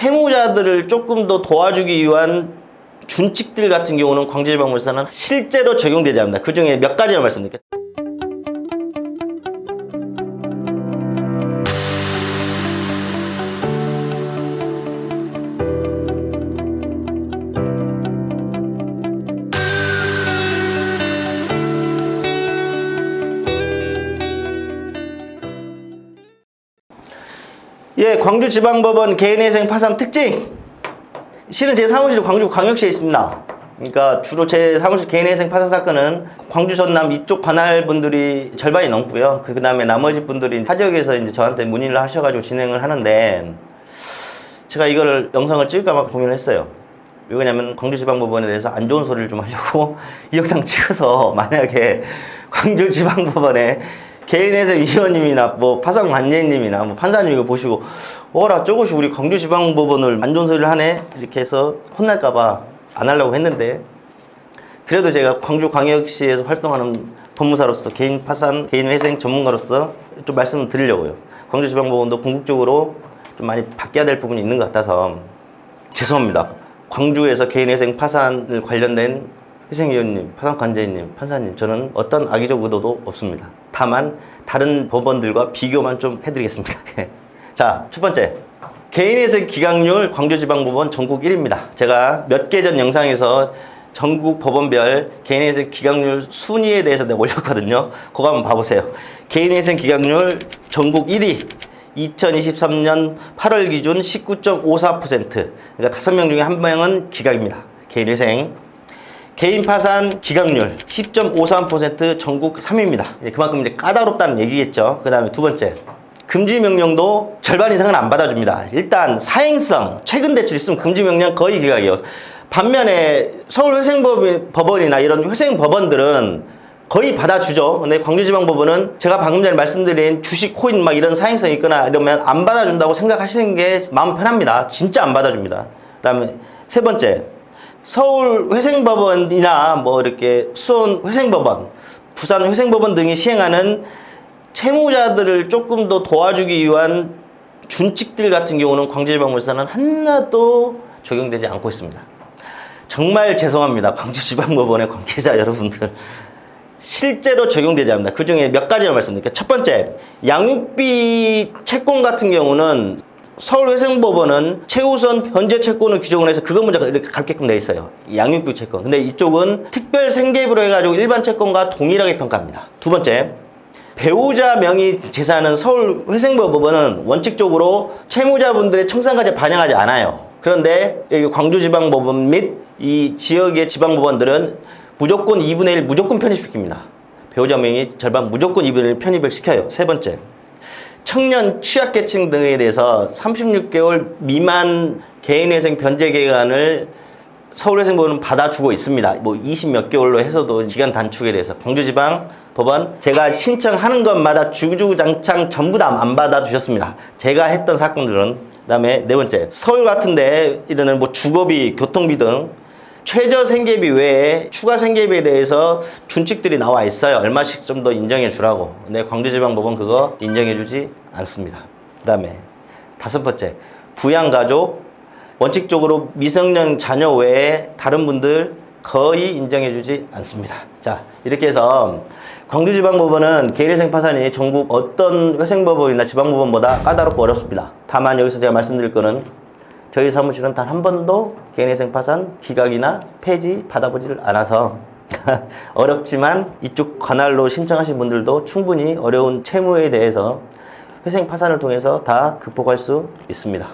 채무자들을 조금 더 도와주기 위한 준칙들 같은 경우는 광주지방법에서는 실제로 적용되지 않습니다. 그 중에 몇 가지만 말씀드릴게요. 예, 광주지방법원 개인회생 파산 특징. 실은 제 사무실 광주 광역시에 있습니다. 그러니까 주로 제 사무실 개인회생 파산 사건은 광주 전남 이쪽 관할 분들이 절반이 넘고요. 그 다음에 나머지 분들이 타 지역에서 이제 저한테 문의를 하셔가지고 진행을 하는데 제가 이거를 영상을 찍을까 고민을 했어요. 왜 그러냐면 광주지방법원에 대해서 안 좋은 소리를 좀 하려고 이 영상 찍어서 만약에 광주지방법원에 개인회생 위원님이나 뭐 파산 관계님이나 뭐 판사님 이거 보시고 어라 저것이 우리 광주지방법원을 안 좋은 소리를 하네 이렇게 해서 혼날까봐 안 하려고 했는데 그래도 제가 광주광역시에서 활동하는 법무사로서 개인 파산, 개인 회생 전문가로서 좀 말씀을 드리려고요. 광주지방법원도 궁극적으로 좀 많이 바뀌어야 될 부분이 있는 것 같아서 죄송합니다. 광주에서 개인 회생 파산을 관련된 회생위원님, 파산관제님, 판사님 저는 어떤 악의적 의도도 없습니다. 다만 다른 법원들과 비교만 좀 해드리겠습니다. 자, 첫 번째. 개인회생 기각률 광주지방법원 전국 1위입니다. 제가 몇 개 전 영상에서 전국 법원별 개인회생 기각률 순위에 대해서 내가 올렸거든요. 그거 한번 봐보세요. 개인회생 기각률 전국 1위. 2023년 8월 기준 19.54%. 그러니까 5명 중에 한 명은 기각입니다. 개인회생. 개인 파산 기각률 10.53% 전국 3위입니다. 예, 그만큼 이제 까다롭다는 얘기겠죠. 그 다음에 두 번째. 금지 명령도 절반 이상은 안 받아줍니다. 일단 사행성, 최근 대출 있으면 금지 명령 거의 기각이에요. 반면에 서울회생법원이나 이런 회생법원들은 거의 받아주죠. 근데 광주지방법원은 제가 방금 전에 말씀드린 주식, 코인 막 이런 사행성이 있거나 이러면 안 받아준다고 생각하시는 게 마음 편합니다. 진짜 안 받아줍니다. 그 다음에 세 번째. 서울 회생법원이나 뭐 이렇게 수원 회생법원, 부산 회생법원 등이 시행하는 채무자들을 조금 더 도와주기 위한 준칙들 같은 경우는 광주지방법에서는 하나도 적용되지 않고 있습니다. 정말 죄송합니다. 광주지방법원의 관계자 여러분들. 실제로 적용되지 않습니다. 그 중에 몇 가지만 말씀드릴게요. 첫 번째, 양육비 채권 같은 경우는 서울회생법원은 최우선 변제 채권을 규정을 해서 그거 문제가 이렇게 갖게끔 돼 있어요. 양육비 채권. 근데 이쪽은 특별 생계비로 해가지고 일반 채권과 동일하게 평가합니다. 두 번째, 배우자 명의 재산은 서울회생법원은 원칙적으로 채무자분들의 청산까지 반영하지 않아요. 그런데 여기 광주지방법원 및 이 지역의 지방법원들은 무조건 2분의 1 무조건 편입시킵니다. 배우자 명의 절반 무조건 2분의 1 편입을 시켜요. 세 번째. 청년 취약계층 등에 대해서 36개월 미만 개인회생 변제 기간을 서울회생법원은 받아주고 있습니다. 뭐 20 몇 개월로 해서도 기간 단축에 대해서 광주지방 법원 제가 신청하는 것마다 주구장창 전부 다 안 받아주셨습니다. 제가 했던 사건들은 그다음에 네 번째 서울 같은데 이러는 뭐 주거비, 교통비 등 최저 생계비 외에 추가 생계비에 대해서 준칙들이 나와 있어요. 얼마씩 좀 더 인정해 주라고. 근데 광주지방법원 그거 인정해 주지 않습니다. 그 다음에 다섯 번째 부양가족 원칙적으로 미성년 자녀 외에 다른 분들 거의 인정해 주지 않습니다. 자 이렇게 해서 광주지방법원은 개인회생 파산이 전국 어떤 회생법원이나 지방법원보다 까다롭고 어렵습니다. 다만 여기서 제가 말씀드릴 거는 저희 사무실은 단 한 번도 개인회생 파산 기각이나 폐지 받아보지를 않아서 어렵지만 이쪽 관할로 신청하신 분들도 충분히 어려운 채무에 대해서 회생 파산을 통해서 다 극복할 수 있습니다.